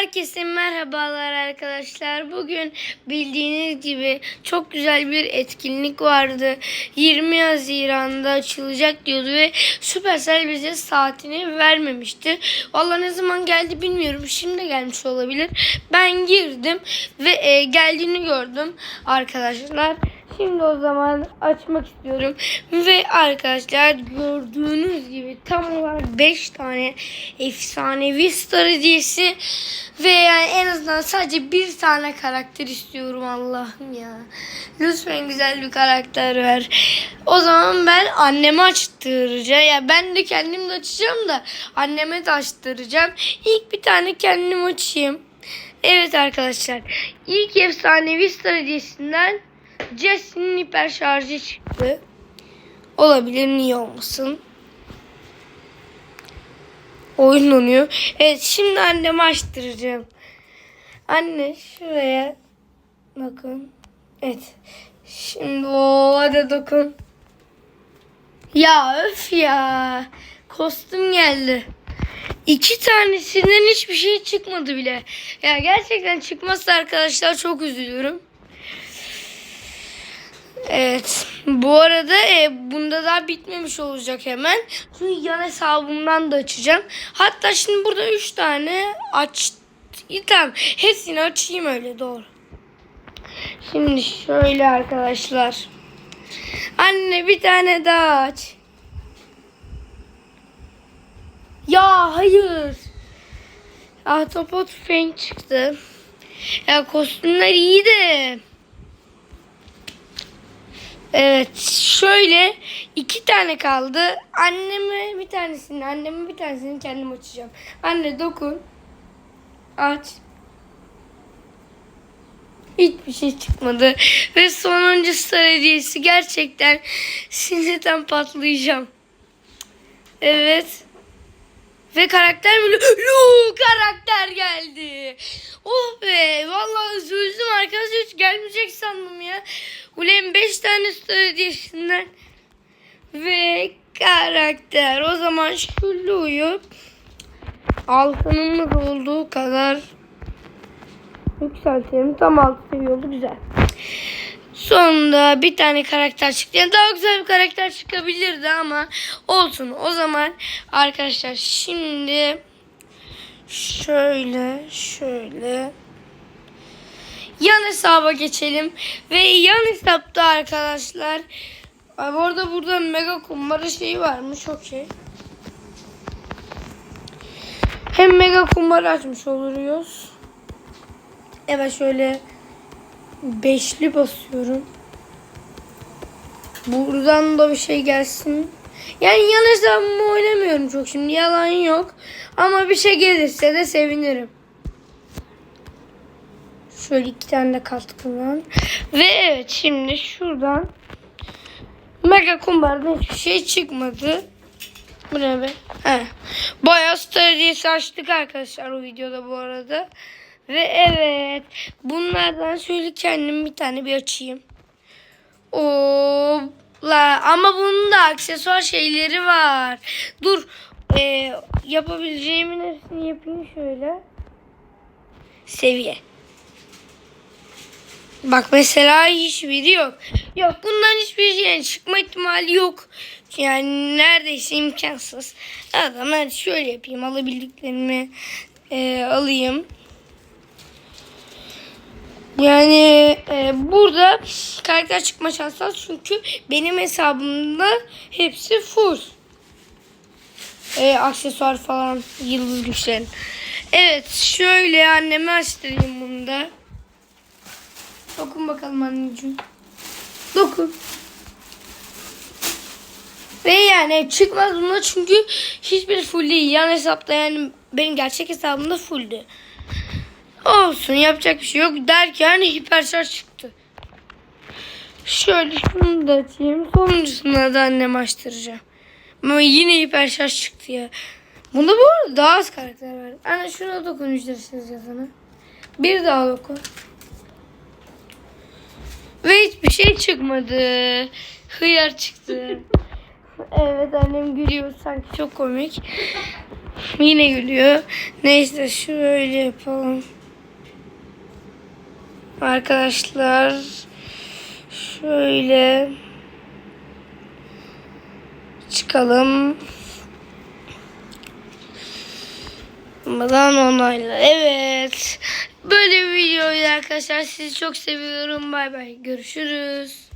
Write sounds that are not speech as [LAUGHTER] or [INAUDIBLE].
Herkese merhabalar arkadaşlar. Bugün bildiğiniz gibi çok güzel bir etkinlik vardı. 20 Haziran'da açılacak diyordu ve Supercell bize saatini vermemişti. Valla ne zaman geldi bilmiyorum. Şimdi gelmiş olabilir. Ben girdim ve e, geldiğini gördüm arkadaşlar. Şimdi o zaman açmak istiyorum. Ve arkadaşlar gördüğünüz gibi tam olarak 5 tane efsanevi star hediyesi ve yani en azından sadece bir tane karakter istiyorum Allah'ım ya. Lütfen güzel bir karakter ver. O zaman ben anneme açtıracağım. Ya ben de kendim de açacağım da anneme de açtıracağım. İlk bir tane kendim açayım. Evet arkadaşlar. ilk efsanevi star hediyesinden Jesse'nin hiper şarjı çıktı. Olabilir niye olmasın. Oyun donuyor. Evet şimdi annemi açtıracağım. Anne şuraya bakın. Evet. Şimdi o hadi dokun. Ya öf ya. Kostüm geldi. İki tanesinden hiçbir şey çıkmadı bile. Ya gerçekten çıkmazsa arkadaşlar çok üzülüyorum. Evet. Bu arada e, bunda daha bitmemiş olacak hemen. Çünkü yan hesabımdan da açacağım. Hatta şimdi burada 3 tane aç. Tamam. Hepsini açayım öyle doğru. Şimdi şöyle arkadaşlar. Anne bir tane daha aç. Ya hayır. Ahtapot Fang çıktı. Ya kostümler iyi de. Evet şöyle iki tane kaldı. Anneme bir tanesini, anneme bir tanesini kendim açacağım. Anne dokun. Aç. Hiçbir şey çıkmadı. Ve sonuncu star hediyesi gerçekten sinirden patlayacağım. Evet. Ve karakter mi? Lu karakter geldi. Oh be. Vallahi üzüldüm arkadaşlar. Hiç gelmeyecek sandım ya. Ulan 5 tane star hediyesinden. Ve karakter. O zaman şu Lu'yu altınımız olduğu kadar yükseltelim. Tam altı seviye. Güzel. Sonunda bir tane karakter çıktı. Yani daha güzel bir karakter çıkabilirdi ama olsun. O zaman arkadaşlar şimdi şöyle şöyle yan hesaba geçelim. Ve yan hesapta arkadaşlar Ay, bu arada burada mega kumbara şeyi varmış. Okey. Hem mega kumbara açmış oluyoruz. Evet şöyle beşli basıyorum. Buradan da bir şey gelsin. Yani yan hesabımı oynamıyorum çok şimdi yalan yok. Ama bir şey gelirse de sevinirim. Şöyle iki tane de katkı var. Ve evet şimdi şuradan Mega kumbardan hiçbir şey çıkmadı. Bu ne be? He. Bayağı star hediyesi açtık arkadaşlar o videoda bu arada. Ve evet. Bunlardan şöyle kendim bir tane bir açayım. Oo, la ama bunun da aksesuar şeyleri var. Dur. E, yapabileceğimin hepsini yapayım şöyle. Seviye. Bak mesela hiçbiri yok. Yok bundan hiçbir şey çıkma ihtimali yok. Yani neredeyse imkansız. Adam hadi şöyle yapayım alabildiklerimi e, alayım. Yani e, burada karakter çıkma şansı az çünkü benim hesabımda hepsi full. E, aksesuar falan yıldız güçlerin. Evet şöyle anneme açtırayım bunu da. Dokun bakalım anneciğim. Dokun. Ve yani çıkmaz bunda çünkü hiçbir full değil. Yan hesapta yani benim gerçek hesabımda fulldü. Olsun yapacak bir şey yok derken hiper şarj çıktı. Şöyle şunu da açayım. Sonuncusunu da annem açtıracağım. Ama yine hiper şarj çıktı ya. Bunda bu arada daha az karakter var. Anne şuna dokun ücretsiz yazana. Bir daha dokun. Ve hiçbir şey çıkmadı. Hıyar çıktı. [LAUGHS] evet annem gülüyor sanki çok komik. Yine gülüyor. Neyse şöyle yapalım. Arkadaşlar şöyle çıkalım. Ramazan onayla. Evet. Böyle bir videoydu arkadaşlar. Sizi çok seviyorum. Bay bay. Görüşürüz.